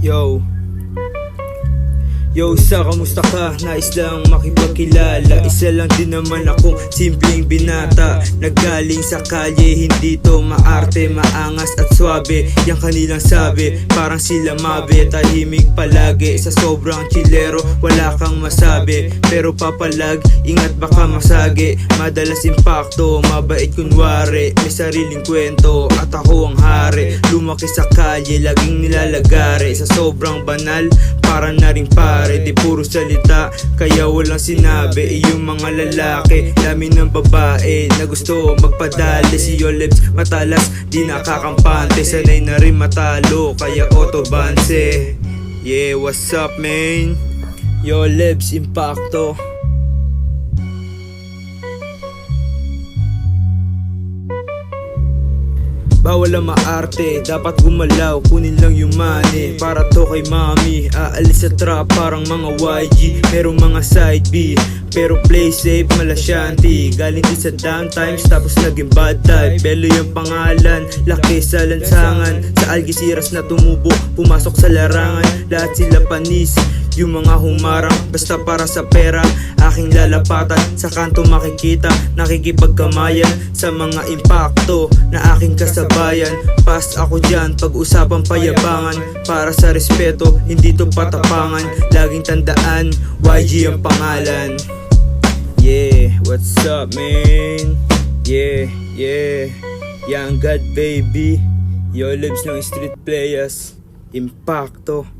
Yo. Yo, sa kamusta ka? Nais lang makipagkilala. Isa lang din naman akong simpleng binata. Naggaling sa kalye, hindi to maarte Maangas at swabe, yung kanilang sabi Parang sila mabe, tahimik palagi Sa sobrang chilero, wala kang masabi. Pero papalag, ingat baka masagi. Madalas impacto, mabait kunwari. May sariling kwento, at ako ang hari. Lumaki sa kalye, laging nilalagari. Sa sobrang banal, para na rin pare Di puro salita, kaya walang sinabi Yung mga lalaki, dami ng babae Na gusto magpadali. Si Yolebs matalas, di nakakampante Sanay na rin matalo, kaya autobanse Yeah, what's up man? Yolebs Impacto Bawal ang maarte, dapat gumalaw, kunin lang yung money Para to kay mami, aalis sa trap parang mga YG Merong mga side B, pero play safe malasyanti Galing din sa down times, tapos naging bad type. Belo yung pangalan, laki sa lansangan. Sa Algeciras na tumubo, pumasok sa larangan. Lahat sila panis, yung mga humarang Basta para sa pera, aking lalapatan. Sa kanto makikita, nakikipagkamayan Sa mga impacto na aking kasabayan. Past ako dyan, pag-usapan payabangan. Para sa respeto, hindi to patapangan. Laging tandaan, YG ang pangalan. Yeah, what's up man? Yeah, yeah. Young God baby. Yo lives ng street players. Impacto